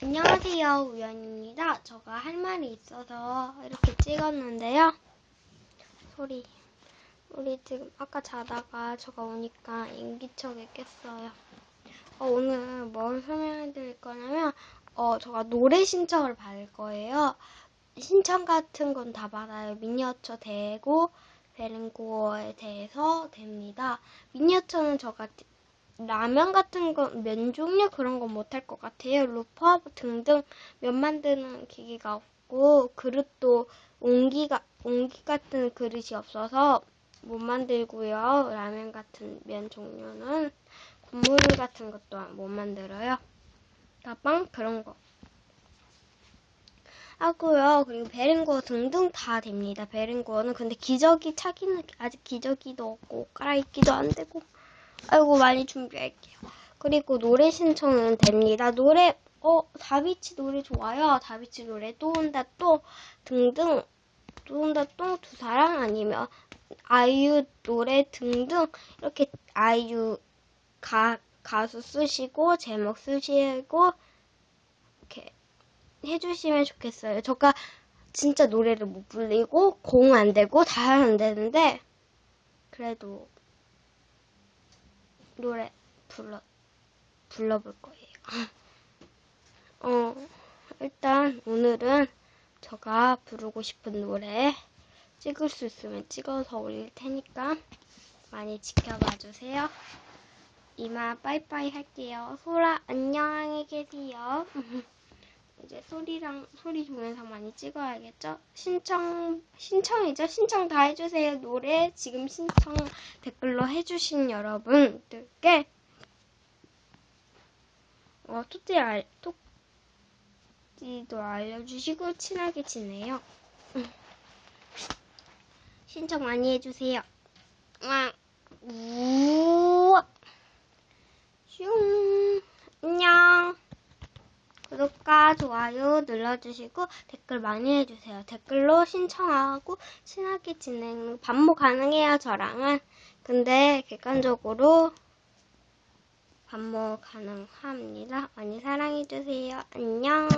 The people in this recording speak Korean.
안녕하세요, 우연입니다. 제가 할 말이 있어서 이렇게 찍었는데요. 소리. 우리 지금 아까 자다가 제가 오니까 인기척에 깼어요. 어, 오늘 뭘 설명해 드릴 거냐면, 어, 제가 노래 신청을 받을 거예요. 신청 같은 건 다 받아요. 미니어처 되고, 베링고어에 대해서 됩니다. 미니어처는 제가 라면 같은 거, 면 종류 그런 건 못할 것 같아요. 루퍼 등등 면 만드는 기기가 없고, 그릇도 옹기가, 옹기 같은 그릇이 없어서 못 만들고요. 라면 같은 면 종류는 국물 같은 것도 못 만들어요. 가방 그런 거. 하고요. 그리고 베링고어 등등 다 됩니다. 베링고어는 근데 기저귀 차기는 아직 기저귀도 없고 깔아입기도 안 되고 아이고 많이 준비할게요. 그리고 노래 신청은 됩니다. 노래 어 다비치 노래 좋아요. 다비치 노래 또 온다 또 등등 또 온다 또 두 사랑 아니면 아이유 노래 등등 이렇게 아이유 가 가수 쓰시고 제목 쓰시고 이렇게 해주시면 좋겠어요. 제가 진짜 노래를 못 불리고 공 안 되고 다 안 되는데 그래도 노래 불러 불러볼 거예요. 어 일단 오늘은 제가 부르고 싶은 노래 찍을 수 있으면 찍어서 올릴 테니까 많이 지켜봐 주세요. 이만 빠이빠이 할게요. 소라 안녕히 계세요. 이제 소리랑 소리 동영상 많이 찍어야겠죠? 신청 신청이죠? 신청 다 해주세요. 노래 지금 신청 댓글로 해주신 여러분들께 어 토띠 알 토띠도 알려주시고 친하게 지내요. 신청 많이 해주세요. 와우와 슝 안녕. 좋아요 눌러주시고 댓글 많이 해주세요. 댓글로 신청하고 친하게 진행 반복 가능해요, 저랑은. 근데 객관적으로 반복 가능합니다. 많이 사랑해주세요. 안녕.